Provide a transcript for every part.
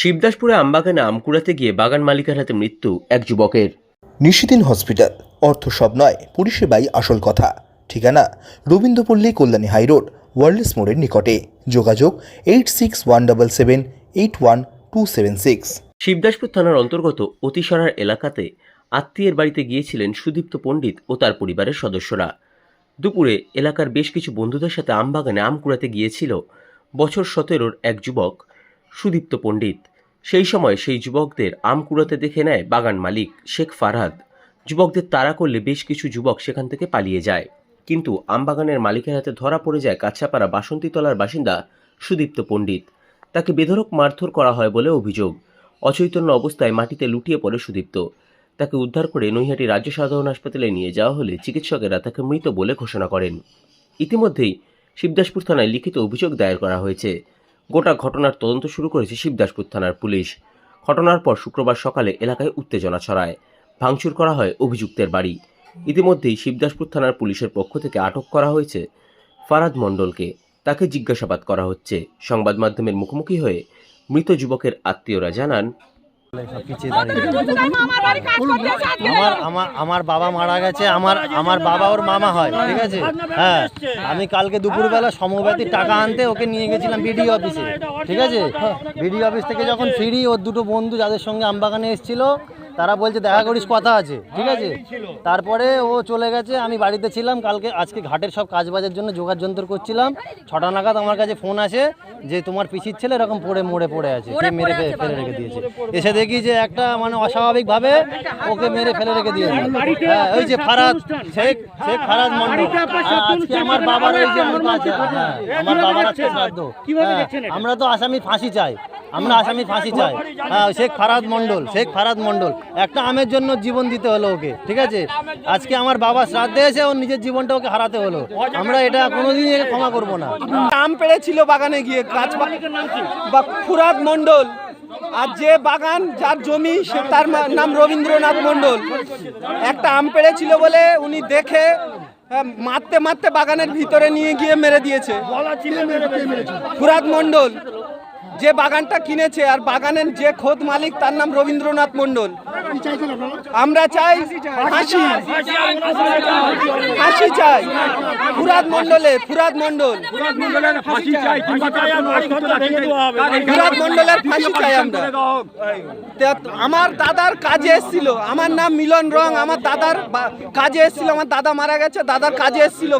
শিবদাসপুরে আমবাগানে আম কুড়াতে গিয়ে বাগান মালিকের হাতে মৃত্যু এক যুবকের। নিশিদিন হসপিটাল। অর্থ সব নয় পরিষেবাই আসল কথা। ঠিকানা রবীন্দ্রপল্লী কল্যাণী হাইরোড ওয়ার্ল্ডস মোড়ের নিকটে। যোগাযোগ eight six one double seven eight one two seven six. Shibdaspur থানার অন্তর্গত অতিসরার এলাকাতে আত্মীয়ের বাড়িতে গিয়েছিলেন সুদীপ্ত পণ্ডিত ও তার পরিবারের সদস্যরা। দুপুরে এলাকার বেশ কিছু বন্ধুদের সাথে আমবাগানে আম কুড়াতে গিয়েছিল বছর সতেরোর এক যুবক সুদীপ্ত পণ্ডিত। সেই সময় সেই যুবকদের আম কুড়াতে দেখে নেয় বাগান মালিক শেখ ফারহাদ। যুবকদের তাড়া করলে বেশ কিছু যুবক সেখান থেকে পালিয়ে যায়। কিন্তু আমবাগানের মালিকের হাতে ধরা পড়ে যায় কাছাপাড়া বাসন্তীতলার বাসিন্দা সুদীপ্ত পণ্ডিত। তাকে বেধরক মারধর করা হয় বলে অভিযোগ। অচৈতন্য অবস্থায় মাটিতে লুটিয়ে পড়ে সুদীপ্ত। তাকে উদ্ধার করে নৈহাটি রাজ্য সাধারণ হাসপাতালে নিয়ে যাওয়া হলে চিকিৎসকেরা তাকে মৃত বলে ঘোষণা করেন। ইতিমধ্যেই শিবদাসপুর থানায় লিখিত অভিযোগ দায়ের করা হয়েছে। গোটা ঘটনার তদন্ত শুরু করেছে শিবদাসপুর থানার পুলিশ। ঘটনার পর শুক্রবার সকালে এলাকায় উত্তেজনা ছড়ায়। ভাঙচুর করা হয় অভিযুক্তের বাড়ি। ইতিমধ্যেই শিবদাসপুর থানার পুলিশের পক্ষ থেকে আটক করা হয়েছে ফারাদ মণ্ডলকে। তাকে জিজ্ঞাসাবাদ করা হচ্ছে। সংবাদ মাধ্যমের মুখোমুখি হয়ে মৃত যুবকের আত্মীয়রা জানান আমার আমার আমার বাবা মারা গেছে আমার আমার বাবা ওর মামা হয় ঠিক আছে? হ্যাঁ আমি কালকে দুপুরবেলা সমব্যাতি টাকা আনতে ওকে নিয়ে গেছিলাম বিডিও অফিসে ঠিক আছে? বিডিও অফিস থেকে যখন ফিরি ওর দুটো বন্ধু যাদের সঙ্গে আমবাগানে এসেছিল তারা বলছে দেখা করিস কথা আছে। ঠিক আছে? তারপরে ও চলে গেছে আমি বাড়িতে ছিলাম কালকে আজকে ঘাটের সব কাজবাজের জন্য যোগার যন্ত্র করছিলাম। ছটা নাগাদ আমার কাছে ফোন আসে যে তোমার পিসির ছেলে এরকম পড়ে মরে পড়ে আছে। কে মেরে ফেলে রেখে দিয়েছে। এসে দেখি যে একটা মানে অস্বাভাবিকভাবে ওকে মেরে ফেলে রেখে দিয়েছে। হ্যাঁ ওই যে ফারাদ শেখ শেখ ফারাদ মন্ডল হ্যাঁ, আজকে আমার বাবার ওই যে আমার হ্যাঁ বাবার আজকে শ্রাদ্ধ। হ্যাঁ, আমরা তো আসামি ফাঁসি চাই। আমরা আসামি ফাঁসি চাই। হ্যাঁ শেখ ফারাদ মন্ডল শেখ ফারাদ মন্ডল একটা আমের জন্য জীবন দিতে হলো ওকে ঠিক আছে? আজকে আমার বাবা শ্রাদ্ধে এসে ওর নিজের জীবনটা ওকে হারাতে হলো। আমরা এটা কোনোদিন ক্ষমা করব না। আম পেড়েছিল বাগানে গিয়ে গাছ বা- বা ফুরাদ মণ্ডল। আর যে বাগান যার জমি সে তার নাম রবীন্দ্রনাথ মণ্ডল। একটা আম পেড়েছিল বলে উনি দেখে মারতে মারতে বাগানের ভিতরে নিয়ে গিয়ে মেরে দিয়েছে। ফুরাদ মণ্ডল। যে বাগানটা কিনেছে আর বাগানের যে খোদ মালিক তার নাম রবীন্দ্রনাথ মন্ডল আমরা চাই ফাঁসি চাই। ফুরাদ মণ্ডলে, ফুরাদ মণ্ডল। বিরাট মন্ডলের ফাঁসি চাই আমরা। আমার দাদার কাজে এসেছিল। আমার নাম মিলন রং, আমার দাদার কাজে এসেছিল। আমার দাদা মারা গেছে, দাদার কাজে এসেছিল।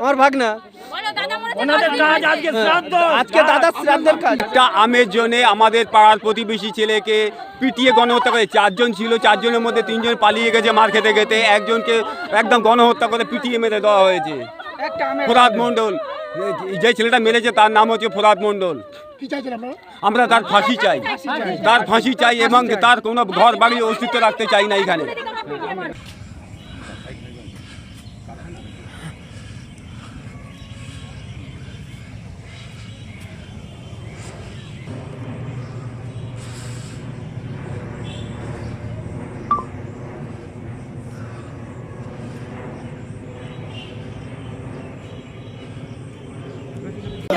আমার ভাগনা। আজকে দাদার শ্রাদ্ধের কাজ। একটা আমের জন্য আমাদের পাড়ার প্রতিবেশী ছেলেকে পিটিয়ে গণহত্যা করে চারজন ছিল চারজনের মধ্যে তিনজন পালিয়ে গেছে মার খেতে খেতে একজনকে একদম গণহত্যা করে পিটিয়ে মেরে দেওয়া হয়েছে। ফোরাদ মণ্ডল। যে ছেলেটা মেরেছে তার নাম হচ্ছে ফোরাদ মণ্ডল। আমরা তার ফাঁসি চাই। তার ফাঁসি চাই এবং তার কোনো ঘর বাড়ি অস্তিত্ব রাখতে চাই না এখানে।